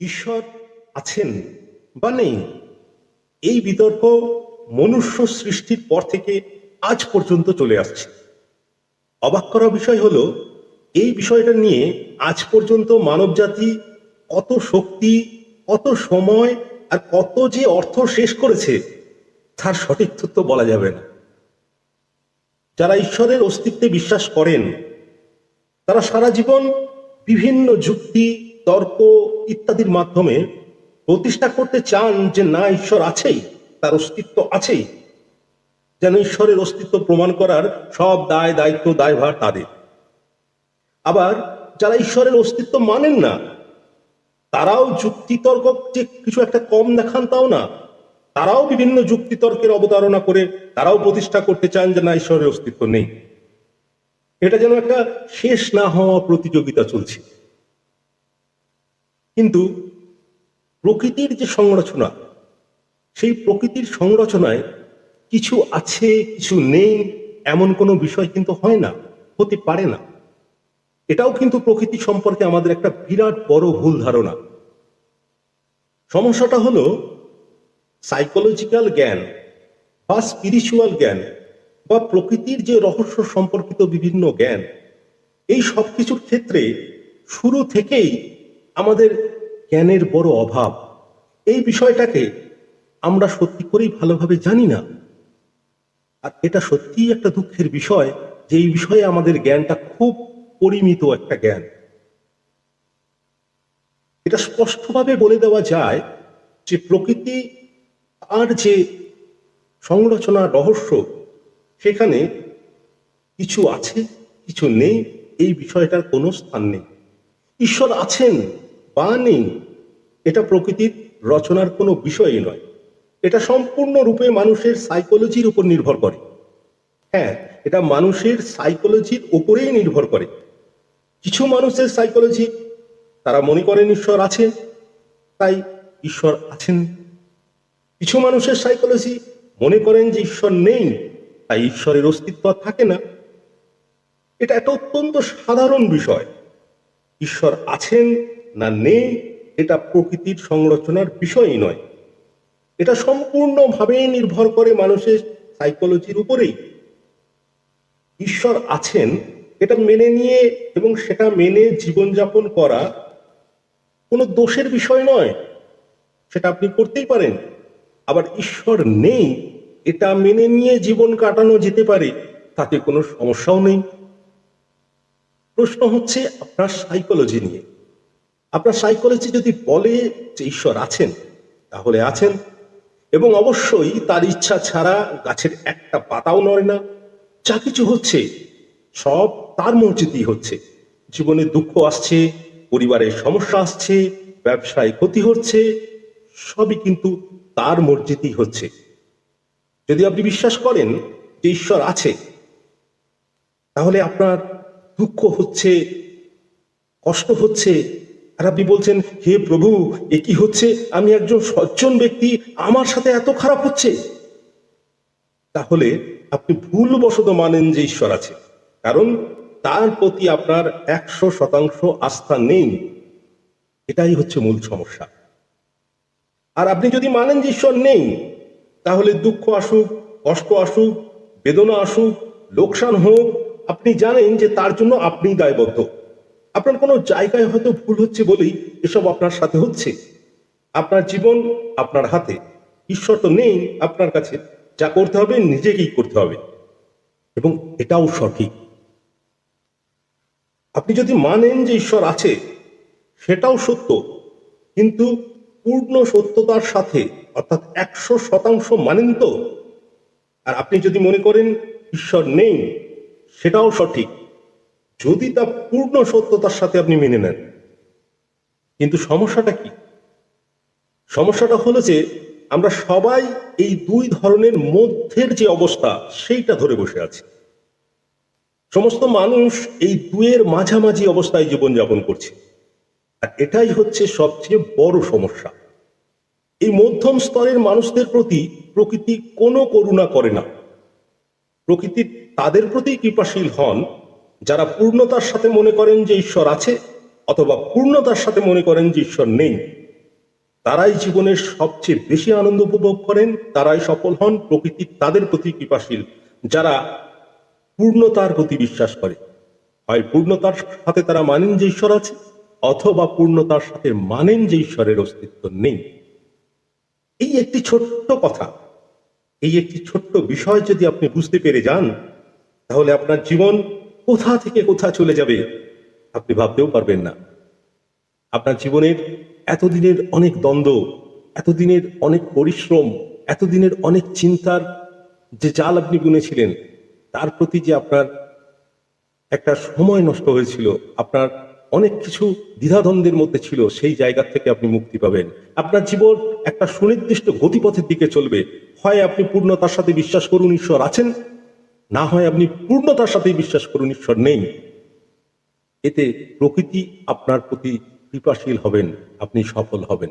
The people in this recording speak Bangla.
ঈশ্বর আছেন বা নেই, এই বিতর্ক মনুষ্য সৃষ্টির পর থেকে আজ পর্যন্ত চলে আসছে। অবাক করা বিষয় হলো, এই বিষয়টা নিয়ে আজ পর্যন্ত মানবজাতি কত শক্তি, কত সময় আর কত যে অর্থ শেষ করেছে, তার সঠিক তথ্য বলা যাবে না। যারা ঈশ্বরের অস্তিত্বে বিশ্বাস করেন, তারা সারা জীবন বিভিন্ন যুক্তি তর্ক ইত্যাদির মাধ্যমে প্রতিষ্ঠা করতে চান যে না, ঈশ্বর আছেই, তার অস্তিত্ব আছেই, যেন ঈশ্বরের অস্তিত্ব প্রমাণ করার সব দায়, দায়িত্ব, দায়ভার তাদের। আবার যারা ঈশ্বরের অস্তিত্ব মানেন না, তারাও যুক্তিতর্ক যে কিছু একটা কম দেখান তাও না, তারাও বিভিন্ন যুক্তিতর্কের অবতারণা করে তারাও প্রতিষ্ঠা করতে চান যে না, ঈশ্বরের অস্তিত্ব নেই। এটা যেন একটা শেষ না হওয়া প্রতিযোগিতা চলছে। কিন্তু প্রকৃতির যে সংরচনা, সেই প্রকৃতির সংরচনায় কিছু আছে, কিছু নেই, এমন কোনো বিষয় কিন্তু হয় না, হতে পারে না। এটাও কিন্তু প্রকৃতি সম্পর্কে আমাদের একটা বিরাট বড় ভুল ধারণা। সমস্যাটা হলো সাইকোলজিক্যাল জ্ঞান বা স্পিরিচুয়াল জ্ঞান বা প্রকৃতির যে রহস্য সম্পর্কিত বিভিন্ন জ্ঞান, এই সব কিছুর ক্ষেত্রে শুরু থেকেই আমাদের জ্ঞানের বড় অভাব। এই বিষয়টাকে আমরা সত্যি করেই ভালোভাবে জানি না। আর এটা সত্যিই একটা দুঃখের বিষয় যে এই বিষয়ে আমাদের জ্ঞানটা খুব পরিমিত একটা জ্ঞান। এটা স্পষ্টভাবে বলে দেওয়া যায় যে প্রকৃতি আর যে সংরচনা রহস্য, সেখানে কিছু আছে, কিছু নেই, এই বিষয়টার কোনো স্থান নেই। ঈশ্বর আছেন বা নেই, এটা প্রকৃতির রচনার কোনো বিষয়ই নয়। এটা সম্পূর্ণরূপে মানুষের সাইকোলজির উপর নির্ভর করে। হ্যাঁ এটা মানুষের সাইকোলজির উপরেই নির্ভর করে। কিছু মানুষের সাইকোলজি তারা মনে করেন ঈশ্বর আছে তাই ঈশ্বর আছেন। কিছু মানুষের সাইকোলজি মনে করেন যে ঈশ্বর নেই, তাই ঈশ্বরের অস্তিত্ব থাকে না। এটা একটা অত্যন্ত সাধারণ বিষয়। ঈশ্বর আছেন না নেই, এটা প্রকৃতির সংরচনার বিষয়ই নয়। এটা সম্পূর্ণভাবে নির্ভর করে মানুষের সাইকোলজির উপরেই। ঈশ্বর আছেন, এটা মেনে নিয়ে এবং সেটা মেনে জীবনযাপন করা কোনো দোষের বিষয় নয়, সেটা আপনি করতেই পারেন। আবার ঈশ্বর নেই, এটা মেনে নিয়ে জীবন কাটানো যেতে পারে, তাতে কোনো সমস্যাও নেই। প্রশ্ন হচ্ছে আপনার সাইকোলজি নিয়ে। আপনার সাইকোলজি যদি বলে যে ঈশ্বর আছেন, তাহলে আছেন। এবং অবশ্যই তার ইচ্ছা ছাড়া গাছের একটা পাতাও নড়ে না। যা কিছু হচ্ছে, সব তার মর্জিতেই হচ্ছে। জীবনে দুঃখ আসছে পরিবারের সমস্যা আসছে, ব্যবসায় ক্ষতি হচ্ছে, সবই কিন্তু তার মর্জিতেই হচ্ছে। যদি আপনি বিশ্বাস করেন যে ঈশ্বর আছে, তাহলে আপনার দুঃখ হচ্ছে, কষ্ট হচ্ছে। আর আপনি বলছেন, হে প্রভু, এ কি হচ্ছে? আমি একজন সজ্জন ব্যক্তি, আমার সাথে এত খারাপ হচ্ছে? তাহলে আপনি ভুলবশত মানেন যে ঈশ্বর আছে। কারণ তার প্রতি আপনার একশো শতাংশ আস্থা নেই। এটাই হচ্ছে মূল সমস্যা। আর আপনি যদি মানেন যে ঈশ্বর নেই, তাহলে দুঃখ আসুক, কষ্ট আসুক, বেদনা আসুক, লোকসান হোক আপনি জানেন যে তার জন্য আপনি দায়বদ্ধ। আপনার কোনো জায়গায় হয়তো ভুল হচ্ছে বলেই এসব আপনার সাথে হচ্ছে। আপনার জীবন আপনার হাতে। ঈশ্বর তো নেই আপনার কাছে। যা করতে হবে নিজেকেই করতে হবে। এবং এটাও সঠিক। আপনি যদি মানেন যে ঈশ্বর আছে, সেটাও সত্য। কিন্তু পূর্ণ সত্যতার সাথে, অর্থাৎ একশো শতাংশ মানেন তো? আর আপনি যদি মনে করেন ঈশ্বর নেই সেটাও সঠিক। যদি তা পূর্ণ সত্যতার সাথে আপনি মেনে নেন। কিন্তু সমস্যাটা কি? সমস্যাটা হলো যে আমরা সবাই এই দুই ধরনের মধ্যের যে অবস্থা, সেইটা ধরে বসে আছি। সমস্ত মানুষ এই দুয়ের মাঝামাঝি অবস্থায় জীবনযাপন করছে। আর এটাই হচ্ছে সবচেয়ে বড় সমস্যা। এই মধ্যম স্তরের মানুষদের প্রতি প্রকৃতি কোনো করুণা করে না। প্রকৃতি তাদের প্রতি কৃপাশীল হন, যারা পূর্ণতার সাথে মনে করেন যে ঈশ্বর আছে, অথবা পূর্ণতার সাথে মনে করেন যে ঈশ্বর নেই। তারাই জীবনের সবচেয়ে বেশি আনন্দ উপভোগ করেন, তারাই সফল হন, প্রকৃতি তাদের প্রতি কৃপাশীল, যারা পূর্ণতার প্রতি বিশ্বাস করে। হয় পূর্ণতার সাথে তারা মানেন যে ঈশ্বর আছে, অথবা পূর্ণতার সাথে মানেন যে ঈশ্বরের অস্তিত্ব নেই। এই একটি ছোট্ট কথা এই একটি ছোট্ট বিষয় যদি আপনি বুঝতে পেরে যান, তাহলে আপনার জীবন কোথা থেকে কোথা চলে যাবে আপনি ভাবতেও পারবেন না। আপনার জীবনের এতদিনের অনেক দ্বন্দ্ব, এতদিনের অনেক পরিশ্রম, এতদিনের অনেক চিন্তার যে জাল আপনি বুনেছিলেন, তার প্রতি যে আপনার একটা সময় নষ্ট হয়েছিল, আপনার অনেক কিছু দ্বিধাদ্বন্দ্বের মধ্যে ছিল, সেই জায়গা থেকে আপনি মুক্তি পাবেন। আপনার জীবন একটা সুনির্দিষ্ট গতিপথের দিকে চলবে। হয় আপনি পূর্ণতার সাথে বিশ্বাস করুন, ঈশ্বর আছেন। না হয় আপনি পূর্ণতার সাথে বিশ্বাস করুন, ঈশ্বর নেই। এতে প্রকৃতি আপনার প্রতি কৃপাশীল হবেন, আপনি সফল হবেন।